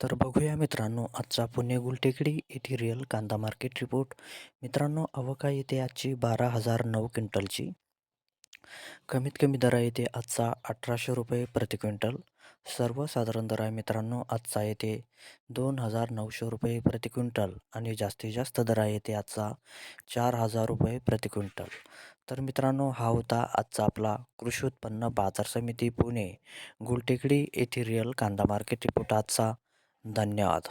तर बघूया मित्रांनो आजचा पुणे गुलटेकडी येथे रिअल कांदा मार्केट रिपोर्ट. मित्रांनो अवका येते आजची बारा हजार नऊ क्विंटलची. कमीत कमी दर येते आजचा अठराशे रुपये प्रति क्विंटल. सर्वसाधारण दर आहे मित्रांनो आजचा येते दोन हजार नऊशे रुपये प्रति क्विंटल आणि जास्तीत जास्त दर आहे येते आजचा चार हजार रुपये प्रति क्विंटल. तर मित्रांनो हा होता आजचा आपला कृषी उत्पन्न बाजार समिती पुणे गुलटेकडी येथे रिअल कांदा मार्केट रिपोर्ट आजचा. धन्यवाद.